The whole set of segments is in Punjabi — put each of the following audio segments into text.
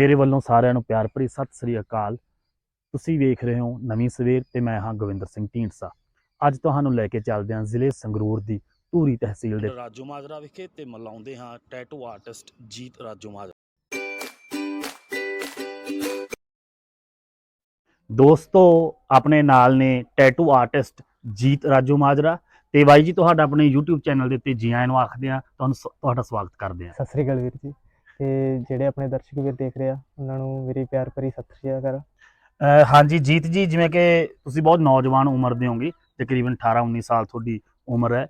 ਮੇਰੇ ਵੱਲੋਂ ਸਾਰਿਆਂ ਨੂੰ ਪਿਆਰ ਭਰੀ ਸਤਿ ਸ੍ਰੀ ਅਕਾਲ। ਤੁਸੀਂ ਵੇਖ ਰਹੇ ਹੋ ਨਵੀਂ ਸਵੇਰ ਤੇ ਮੈਂ ਹਾਂ ਗੋਵਿੰਦਰ ਸਿੰਘ ਢੀਂਡਸਾ। ਅੱਜ ਤੁਹਾਨੂੰ ਲੈ ਕੇ ਚੱਲਦੇ ਹਾਂ ਜ਼ਿਲ੍ਹੇ ਸੰਗਰੂਰ ਦੀ ਧੂਰੀ ਤਹਿਸੀਲ ਦੇ ਰਾਜੂ ਮਾਜਰਾ ਵਿਖੇ ਤੇ ਮਿਲਾਉਂਦੇ ਹਾਂ ਟੈਟੂ ਆਰਟਿਸਟ ਜੀਤ ਰਾਜੂ ਮਾਜਰਾ। ਦੋਸਤੋ ਆਪਣੇ ਨਾਲ ਨੇ ਟੈਟੂ ਆਰਟਿਸਟ ਜੀਤ ਰਾਜੂ ਮਾਜਰਾ ਤੇ ਬਾਈ ਜੀ ਤੁਹਾਡਾ ਆਪਣੇ YouTube ਚੈਨਲ ਦੇ ਉੱਤੇ ਜੀ ਆਇਆਂ ਨੂੰ ਆਖਦੇ ਆ ਤੁਹਾਨੂੰ ਤੁਹਾਡਾ ਸਵਾਗਤ ਕਰਦੇ ਆ ਸਤਿ ਸ੍ਰੀ ਅਕਾਲ ਵੀਰ ਜੀ। ਤੇ ਜਿਹੜੇ ਆਪਣੇ ਦਰਸ਼ਕ ਵੀਰ ਦੇਖ ਰਹੇ ਆ ਉਹਨਾਂ ਨੂੰ ਮੇਰੀ ਪਿਆਰ ਭਰੀ ਸਤਿ ਸ੍ਰੀ ਅਕਾਲ। ਅਹ ਹਾਂਜੀ ਜੀਤ ਜੀ ਜਿਵੇਂ ਕਿ ਤੁਸੀਂ ਬਹੁਤ ਨੌਜਵਾਨ ਉਮਰ ਦੇ ਹੋਗੇ ਤਕਰੀਬਨ 18 19 ਸਾਲ ਤੁਹਾਡੀ ਉਮਰ ਹੈ।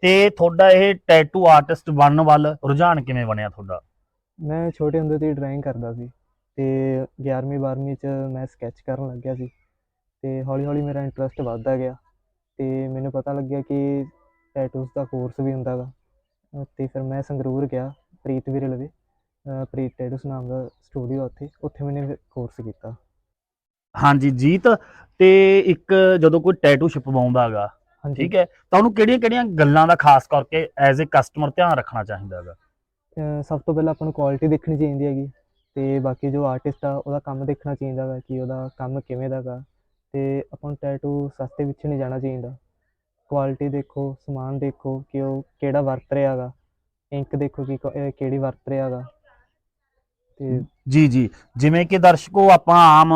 ਤੇ ਤੁਹਾਡਾ ਇਹ ਟੈਟੂ ਆਰਟਿਸਟ ਬਣਨ ਵੱਲ ਰੁਝਾਨ ਕਿਵੇਂ ਬਣਿਆ ਤੁਹਾਡਾ? ਮੈਂ ਛੋਟੇ ਹੁੰਦੇ ਤੋਂ ਹੀ ਡਰਾਇੰਗ ਕਰਦਾ ਸੀ ਤੇ 11ਵੀਂ 12ਵੀਂ ਚ ਮੈਂ ਸਕੈਚ ਕਰਨ ਲੱਗ ਗਿਆ ਸੀ ਤੇ ਹੌਲੀ ਹੌਲੀ ਮੇਰਾ ਇੰਟਰਸਟ ਵੱਧਦਾ ਗਿਆ ਤੇ ਮੈਨੂੰ ਪਤਾ ਲੱਗਿਆ ਕਿ ਟੈਟੂਸ ਦਾ ਕੋਰਸ ਵੀ ਹੁੰਦਾ ਗਾ। ਅਹ ਤੇ ਫਿਰ ਮੈਂ ਸੰਗਰੂਰ ਗਿਆ ਪ੍ਰੀਤ ਵੀਰੇ ਲਵੇ ਪ੍ਰੀਤ ਟੈਟੂਸ ਨਾਮ ਦਾ ਸਟੂਡੀਓ ਉੱਥੇ ਉੱਥੇ ਮੈंने ਕੋਰਸ ਕੀਤਾ। ਹਾਂਜੀ ਜੀਤ ਤੇ ਇੱਕ ਜਦੋਂ ਕੋਈ ਟੈਟੂ ਛਪਵਾਉਂਦਾਗਾ ਹਾਂਜੀ। ਠੀਕ ਹੈ ਤਾਂ ਉਹਨੂੰ ਕਿਹੜੀਆਂ-ਕਿਹੜੀਆਂ ਗੱਲਾਂ ਦਾ ਖਾਸ ਕਰਕੇ ਐਜ਼ ਅ ਕਸਟਮਰ ਧਿਆਨ ਰੱਖਣਾ ਚਾਹੀਦਾ ਹੈਗਾ ਸਭ ਤੋਂ ਪਹਿਲਾਂ ਆਪਾਂ ਨੂੰ ਕੁਆਲਿਟੀ ਦੇਖਣੀ ਚਾਹੀਦੀ ਹੈਗੀ ਤੇ ਬਾਕੀ ਜੋ ਆਰਟਿਸਟ ਆ ਉਹਦਾ ਕੰਮ ਦੇਖਣਾ ਚਾਹੀਦਾ ਵਾ ਕਿ ਉਹਦਾ ਕੰਮ ਕਿਵੇਂ ਦਾ ਗਾ ਤੇ ਆਪਾਂ ਨੂੰ ਟੈਟੂ ਸਸਤੇ ਵਿੱਚ ਨਹੀਂ ਜਾਣਾ ਚਾਹੀਦਾ। ਕੁਆਲਿਟੀ ਦੇਖੋ ਸਮਾਨ ਦੇਖੋ ਕਿ ਉਹ ਕਿਹੜਾ ਵਰਤ ਰਿਹਾ ਗਾ ਇੰਕ ਦੇਖੋ ਕਿ ਕਿਹੜੀ ਵਰਤ ਰਿਹਾ ਗਾ। ਤੇ ਜੀ ਜੀ। ਜਿਵੇਂ ਕਿ ਦਰਸ਼ਕੋ ਆਪਾਂ ਆਮ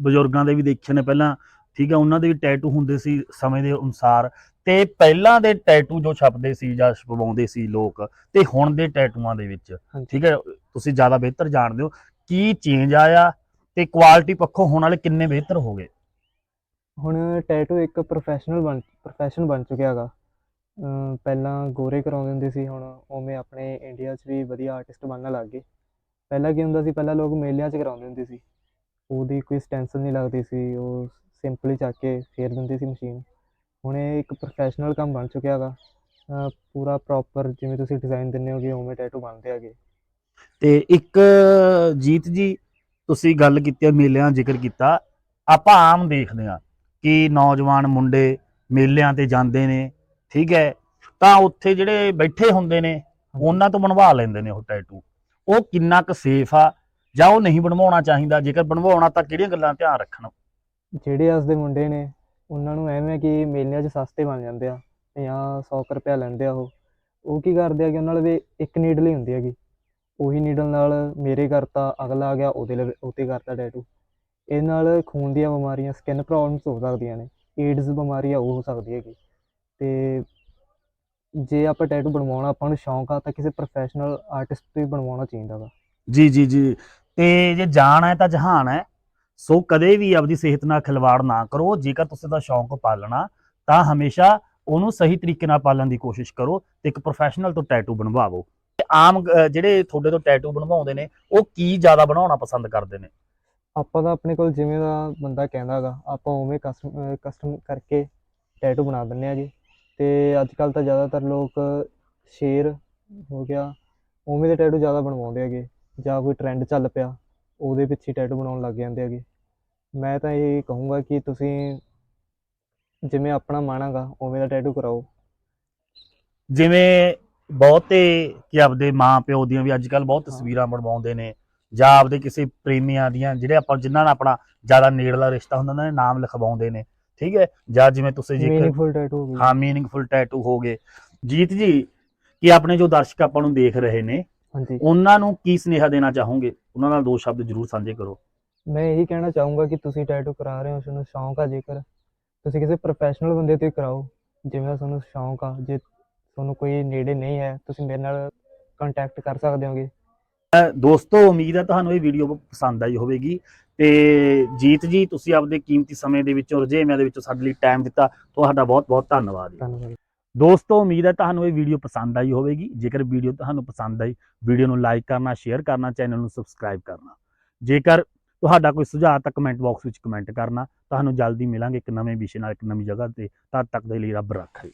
ਬਜ਼ੁਰਗਾਂ ਦੇ ਵੀ ਦੇਖੇ ਨੇ ਪਹਿਲਾਂ ਠੀਕ ਹੈ ਉਹਨਾਂ ਦੇ ਵੀ ਟੈਟੂ ਹੁੰਦੇ ਸੀ ਸਮੇਂ ਦੇ ਅਨੁਸਾਰ। ਤੇ ਪਹਿਲਾਂ ਦੇ ਟੈਟੂ ਜੋ ਛਪਦੇ ਸੀ ਜਾਂ ਛਪਵਾਉਂਦੇ ਸੀ ਲੋਕ ਤੇ ਹੁਣ ਦੇ ਟੈਟੂਆਂ ਦੇ ਵਿੱਚ। ਠੀਕ ਹੈ ਤੁਸੀਂ ਜ਼ਿਆਦਾ ਬਿਹਤਰ ਜਾਣਦੇ ਹੋ ਕੀ ਚੇਂਜ ਆਇਆ ਤੇ ਕੁਆਲਿਟੀ ਪੱਖੋਂ ਹੁਣ ਵਾਲੇ ਕਿੰਨੇ ਬਿਹਤਰ ਹੋ ਗਏ? ਹੁਣ ਟੈਟੂ ਇੱਕ ਪ੍ਰੋਫੈਸ਼ਨਲ ਬਣ ਪ੍ਰੋਫੈਸ਼ਨ ਬਣ ਚੁੱਕਿਆ ਹੈਗਾ। ਪਹਿਲਾਂ ਗੋਰੇ ਕਰਾਉਂਦੇ ਹੁੰਦੇ ਸੀ ਹੁਣ ਉਵੇਂ ਆਪਣੇ ਇੰਡੀਆ 'ਚ ਵੀ ਵਧੀਆ ਆਰਟਿਸਟ ਬਣਨ ਲੱਗ ਗਏ। ਪਹਿਲਾਂ ਕੀ ਹੁੰਦਾ ਸੀ ਪਹਿਲਾਂ ਲੋਕ ਮੇਲਿਆਂ 'ਚ ਕਰਾਉਂਦੇ ਹੁੰਦੇ ਸੀ। ਉਹਦੀ ਕੋਈ ਸਟੈਂਸਲ ਨਹੀਂ ਲੱਗਦੀ ਸੀ ਉਹ ਸਿੰਪਲੀ ਚੱਕ ਕੇ ਫੇਰ ਦਿੰਦੇ ਸੀ ਮਸ਼ੀਨ ਹੁਣ ਇਹ ਇੱਕ ਪ੍ਰੋਫੈਸ਼ਨਲ ਕੰਮ ਬਣ ਚੁੱਕਿਆ ਹੈਗਾ। ਪੂਰਾ ਪ੍ਰੋਪਰ ਜਿਵੇਂ ਤੁਸੀਂ ਡਿਜ਼ਾਈਨ ਦਿੰਦੇ ਹੋਗੇ ਉਵੇਂ ਟੈਟੂ ਬਣਦੇ ਹੈਗੇ। ਤੇ ਇੱਕ ਜੀਤ ਜੀ ਤੁਸੀਂ ਗੱਲ ਕੀਤੀ ਮੇਲਿਆਂ ਜ਼ਿਕਰ ਕੀਤਾ। ਆਪਾਂ ਆਮ ਦੇਖਦੇ ਹਾਂ ਕਿ ਨੌਜਵਾਨ ਮੁੰਡੇ ਮੇਲਿਆਂ ਤੇ ਜਾਂਦੇ ਨੇ ਠੀਕ ਹੈ। ਤਾਂ ਉੱਥੇ ਜਿਹੜੇ ਬੈਠੇ ਹੁੰਦੇ ਨੇ ਉਹਨਾਂ ਤੋਂ ਬਣਵਾ ਲੈਂਦੇ ਨੇ ਉਹ ਟੈਟੂ ਉਹ ਕਿੰਨਾ ਕੁ ਸੇਫ ਆ ਜਾਂ ਉਹ ਨਹੀਂ ਬਣਵਾਉਣਾ ਚਾਹੀਦਾ? ਜੇਕਰ ਬਣਵਾਉਣਾ ਤਾਂ ਕਿਹੜੀਆਂ ਗੱਲਾਂ ਧਿਆਨ ਰੱਖਣ? ਜਿਹੜੇ ਅੱਜ ਦੇ ਮੁੰਡੇ ਨੇ, ਉਹਨਾਂ ਨੂੰ ਐਵੇਂ ਕਿ ਮੇਲਿਆਂ 'ਚ ਸਸਤੇ ਬਣ ਜਾਂਦੇ ਆ 50 100 ਰੁਪਇਆ ਲੈਂਦੇ ਆ ਉਹ। ਉਹ ਕੀ ਕਰਦੇ ਆ ਕਿ ਉਹਨਾਂ ਦੇ ਇੱਕ ਨੀਡਲ ਹੀ ਹੁੰਦੀ ਹੈਗੀ। ਉਹੀ ਨੀਡਲ ਨਾਲ ਮੇਰੇ ਕਰਤਾ ਅਗਲਾ ਆ ਗਿਆ, ਉਹਦੇ ਲਵੇ ਉਹਤੇ ਕਰਤਾ ਟੈਟੂ ਇਹ ਨਾਲ ਖੂਨ ਦੀਆਂ ਬਿਮਾਰੀਆਂ ਸਕਿਨ ਪ੍ਰੋਬਲਮਸ ਹੋ ਸਕਦੀਆਂ ਨੇ। ਏਡਜ਼ ਬਿਮਾਰੀ ਆ, ਉਹ ਹੋ ਸਕਦੀ ਹੈਗੀ। ਤੇ ਜੇ ਆਪਾਂ ਟੈਟੂ ਬਣਵਾਉਣਾ ਆਪਾਂ ਨੂੰ ਸ਼ੌਂਕ ਆ ਤਾਂ ਕਿਸੇ ਪ੍ਰੋਫੈਸ਼ਨਲ ਆਰਟਿਸਟ ਤੋਂ ਹੀ ਬਣਵਾਉਣਾ ਚਾਹੀਦਾ ਵਾ। ਜੀ ਜੀ ਜੀ। ਤੇ ਜੇ ਜਾਣ ਹੈ ਤਾਂ ਜਹਾਨ ਹੈ। ਸੋ ਕਦੇ ਵੀ ਆਪਦੀ ਸਿਹਤ ਨਾਲ ਖਿਲਵਾੜ ਨਾ ਕਰੋ। ਜੇਕਰ ਤੁਸੀਂ ਦਾ ਸ਼ੌਂਕ ਪਾਲਣਾ ਤਾਂ ਹਮੇਸ਼ਾ ਉਹਨੂੰ ਸਹੀ ਤਰੀਕੇ ਨਾਲ ਪਾਲਣ ਦੀ ਕੋਸ਼ਿਸ਼ ਕਰੋ ਤੇ ਇੱਕ ਪ੍ਰੋਫੈਸ਼ਨਲ ਤੋਂ ਟੈਟੂ ਬਣਵਾਵੋ। ਤੇ ਆਮ ਜਿਹੜੇ ਤੁਹਾਡੇ ਤੋਂ ਟੈਟੂ ਬਣਵਾਉਂਦੇ ਨੇ ਉਹ ਕੀ ਜ਼ਿਆਦਾ ਬਣਾਉਣਾ ਪਸੰਦ ਕਰਦੇ ਨੇ? ਆਪਾਂ ਤਾਂ ਆਪਣੇ ਕੋਲ ਜਿਵੇਂ ਦਾ ਬੰਦਾ ਕਹਿੰਦਾ ਗਾ ਆਪਾਂ ਉਵੇਂ ਕਸਟਮ ਕਰਕੇ ਟੈਟੂ ਬਣਾ ਦਿੰਨੇ ਆ ਜੀ। ਤੇ ਅੱਜ ਕੱਲ ਤਾਂ ਜ਼ਿਆਦਾਤਰ ਲੋਕ ਸ਼ੇਰ ਹੋ ਗਿਆ ਉਵੇਂ ਦੇ ਟੈਟੂ ਜ਼ਿਆਦਾ ਬਣਵਾਉਂਦੇ ਹੈਗੇ ਜਾਂ ਕੋਈ ਟ੍ਰੈਂਡ ਚੱਲ ਪਿਆ ਉਹਦੇ ਪਿੱਛੇ ਟੈਟੂ ਬਣਾਉਣ ਲੱਗ ਜਾਂਦੇ ਹੈਗੇ। ਮੈਂ ਤਾਂ ਇਹ ਕਹੂੰਗਾ ਕਿ ਤੁਸੀਂ ਜਿਵੇਂ ਆਪਣਾ ਮਨ ਹੈਗਾ ਉਵੇਂ ਦਾ ਟੈਟੂ ਕਰਾਓ। ਜਿਵੇਂ ਬਹੁਤੇ ਕਿ ਆਪਦੇ ਮਾਂ ਪਿਓ ਦੀਆਂ ਵੀ ਅੱਜ ਕੱਲ ਬਹੁਤ। ਤਸਵੀਰਾਂ ਬਣਵਾਉਂਦੇ ਨੇ ਜਾਂ ਆਪਦੇ ਕਿਸੇ ਪ੍ਰੇਮੀਆਂ ਦੀਆਂ ਜਿਹੜੇ ਆਪਾਂ ਜਿਨ੍ਹਾਂ ਨਾਲ ਆਪਣਾ ਜ਼ਿਆਦਾ ਨੇੜਲਾ ਰਿਸ਼ਤਾ ਹੁੰਦਾ ਉਹਨਾਂ ਦੇ ਨਾਮ ਲਿਖਵਾਉਂਦੇ ਨੇ। ਠੀਕ ਹੈ? ਜਾਂ ਜਿਵੇਂ ਤੁਸੀਂ ਜੇਕਰ ਮੀਨਿੰਗਫੁਲ ਟੈਟੂ ਹੋ ਗਈ ਹਾਂ ਮੀਨਿੰਗਫੁਲ ਟੈਟੂ ਹੋ ਗਏ। ਜੀਤ ਜੀ ਕਿ ਆਪਣੇ ਜੋ ਦਰਸ਼ਕ ਆਪਾਂ ਨੂੰ ਦੇਖ ਰਹੇ ਨੇ ਹਾਂਜੀ। ਉਹਨਾਂ ਨੂੰ ਕੀ ਸੁਨੇਹਾ ਦੇਣਾ ਚਾਹੋਗੇ? ਉਹਨਾਂ ਨਾਲ ਦੋ ਸ਼ਬਦ ਜ਼ਰੂਰ ਸਾਂਝੇ ਕਰੋ। ਮੈਂ ਇਹੀ ਕਹਿਣਾ ਚਾਹੂੰਗਾ ਕਿ ਤੁਸੀਂ ਟੈਟੂ ਕਰਾ ਰਹੇ ਹੋ ਤੁਹਾਨੂੰ ਸ਼ੌਂਕ ਆ ਜੇਕਰ ਤੁਸੀਂ ਕਿਸੇ ਪ੍ਰੋਫੈਸ਼ਨਲ ਬੰਦੇ ਤੋਂ ਹੀ ਕਰਾਓ ਜਿਵੇਂ ਦਾ ਤੁਹਾਨੂੰ ਸ਼ੌਂਕ ਆ ਜੇ ਤੁਹਾਨੂੰ ਕੋਈ ਨੇੜੇ ਨਹੀਂ ਹੈ ਤੁਸੀਂ ਮੇਰੇ ਨਾਲ ਕੰਟੈਕਟ ਕਰ ਸਕਦੇ ਹੋਗੇ। ਦੋਸਤੋ ਉਮੀਦ ਹੈ ਤੁਹਾਨੂੰ ਇਹ ਵੀਡੀਓ ਪਸੰਦ ਆਈ ਹੋਵੇਗੀ। ਤੇ ਜੀਤ ਜੀ ਤੁਸੀਂ ਆਪਦੇ ਕੀਮਤੀ ਸਮੇਂ ਦੇ ਵਿੱਚੋਂ ਰੁਝੇਵਿਆਂ ਦੇ ਵਿੱਚੋਂ ਸਾਡੇ ਲਈ ਟਾਈਮ ਦਿੱਤਾ। ਤੁਹਾਡਾ ਬਹੁਤ ਬਹੁਤ ਧੰਨਵਾਦ। ਜੀ ਦੋਸਤੋ ਉਮੀਦ ਹੈ ਤੁਹਾਨੂੰ ਇਹ ਵੀਡੀਓ ਪਸੰਦ ਆਈ ਹੋਵੇਗੀ। ਜੇਕਰ ਵੀਡੀਓ ਤੁਹਾਨੂੰ ਪਸੰਦ ਆਈ ਵੀਡੀਓ ਨੂੰ ਲਾਈਕ ਕਰਨਾ ਸ਼ੇਅਰ ਕਰਨਾ ਚੈਨਲ ਨੂੰ ਸਬਸਕ੍ਰਾਈਬ ਕਰਨਾ। ਜੇਕਰ ਤੁਹਾਡਾ ਕੋਈ ਸੁਝਾਅ ਤਾਂ ਕਮੈਂਟ ਬਾਕਸ ਵਿੱਚ ਕਮੈਂਟ ਕਰਨਾ। ਤੁਹਾਨੂੰ ਜਲਦੀ ਮਿਲਾਂਗੇ ਇੱਕ ਨਵੇਂ ਵਿਸ਼ੇ ਨਾਲ ਇੱਕ ਨਵੀਂ ਜਗ੍ਹਾ ਤੇ। ਤਦ ਤੱਕ ਦੇ ਲਈ ਰੱਬ ਰੱਖੇ।